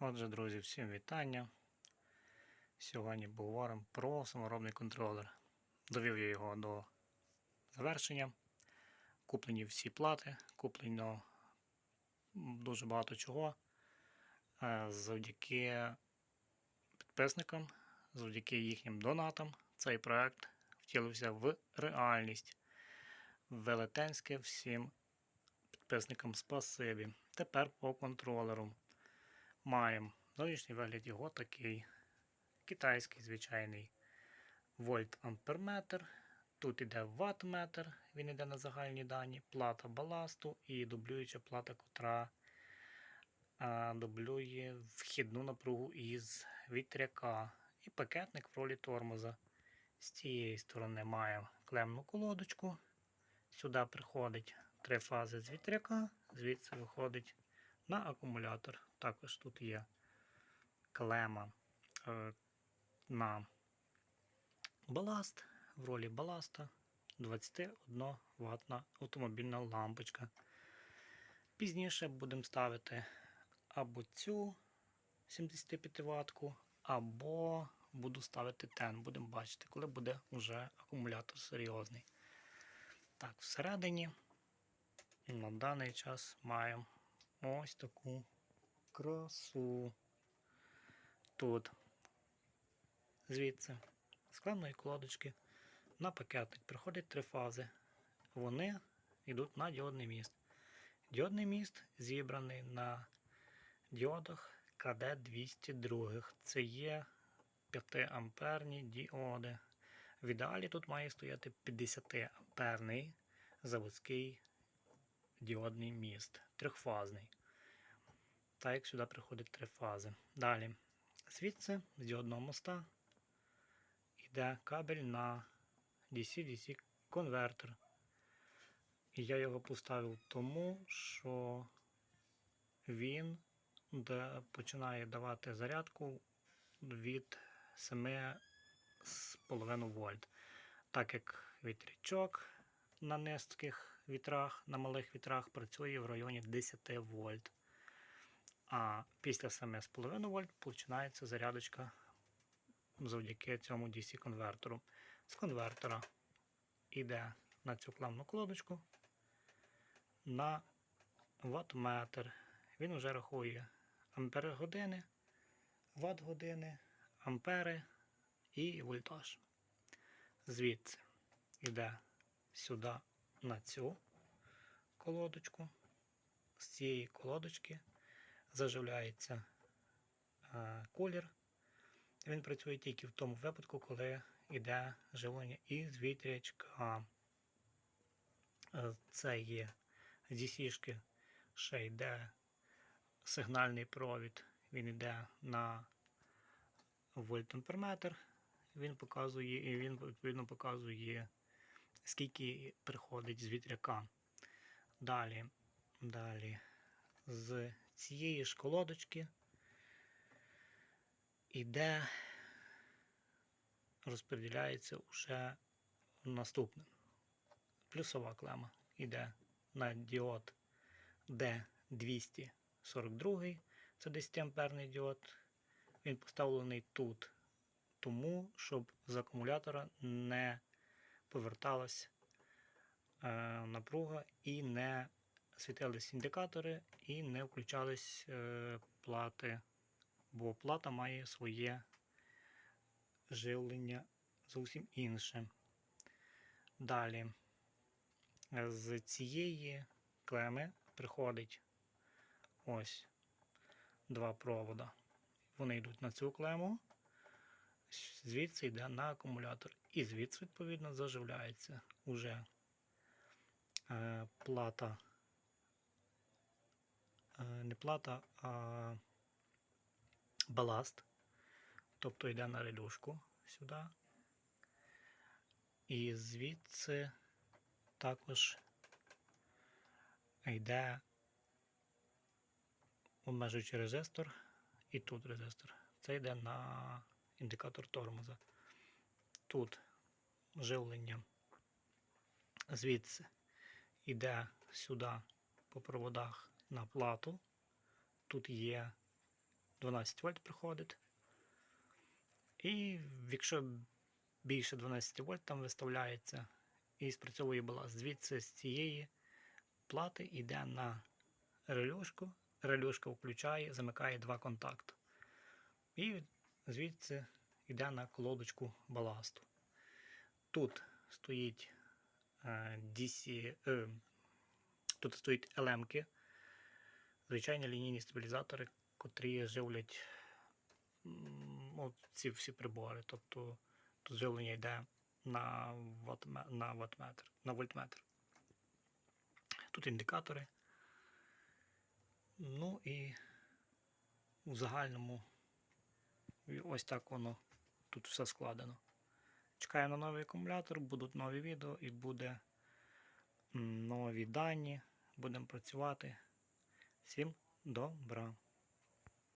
Отже, друзі, всім вітання. Сьогодні поговоримо про саморобний контролер. Довів я його до завершення. Куплені всі плати, куплено дуже багато чого. Е, Завдяки підписникам, завдяки їхнім донатам, цей проект втілився в реальність. Велетенське всім підписникам спасибі. Тепер по контролеру маємо зовнішній вигляд його такий китайський звичайний вольт амперметр. Тут іде ваттметр, він іде на загальні дані, плата баласту і дублююча плата, котра а, дублює вхідну напругу із вітряка. І пакетник в ролі тормоза. З цієї сторони маємо клемну колодочку. Сюди приходить три фази з вітряка, звідси виходить на акумулятор. Також тут є клема е, на баласт в ролі баласта 21 ватна автомобільна лампочка. Пізніше будемо ставити або цю 75 ватку, або буду ставити тен. Будемо бачити, коли буде вже акумулятор серйозний. Так, всередині на даний час маємо ось таку красу. Тут звідси з клемної колодочки на пакетик приходять три фази. Вони йдуть на діодний міст. Діодний міст зібраний на діодах КД202. Це є 5 амперні діоди. В ідеалі тут має стояти 50 амперний заводський діодний міст, трьохфазний. Так як сюди приходить три фази. Далі, звідси з діодного моста йде кабель на DC-DC конвертер. І я його поставив тому, що він починає давати зарядку від 7,5 вольт. Так як вітрячок на низьких вітрах, на малих вітрах працює в районі 10 вольт. А після 7,5 вольт починається зарядочка завдяки цьому DC-конвертеру. З конвертера йде на цю кламну колодочку на ваттметр. Він вже рахує ампери години, ватт години, ампери і вольтаж. Звідси йде сюди на цю колодочку. З цієї колодочки заживляється колір. Він працює тільки в тому випадку, коли йде живлення із вітрячка. Це є з DC-шки, ще йде сигнальний провід, він йде на вольтамперметр, він показує, і він відповідно показує, скільки приходить з вітряка. Далі, далі з цієї ж колодочки іде, розподіляється уже наступне. Плюсова клема йде на діод D242, це 10 амперний діод. Він поставлений тут, тому, щоб з акумулятора не поверталась е, напруга і не світились індикатори і не включались е, плати, бо плата має своє живлення зовсім інше. Далі з цієї клеми приходить ось два провода. Вони йдуть на цю клему, звідси йде на акумулятор. І звідси, відповідно, заживляється уже е, плата не плата, а баласт. Тобто йде на релюшку сюди. І звідси також йде обмежуючий резистор і тут резистор. Це йде на індикатор тормоза. Тут живлення звідси йде сюди по проводах на плату. Тут є 12 вольт приходить. І якщо більше 12 вольт там виставляється і спрацьовує баласт. Звідси з цієї плати йде на релюшку. Релюшка включає, замикає два контакти. І звідси йде на колодочку баласту. Тут стоїть е, DC, е, тут стоїть елемки, звичайні лінійні стабілізатори, котрі живлять ці всі прибори. Тобто тут живлення йде на, ваттме, на ваттметр, на вольтметр. Тут індикатори. Ну і в загальному ось так воно тут все складено. Чекаю на новий акумулятор, будуть нові відео і буде нові дані. Будемо працювати. Всім добра!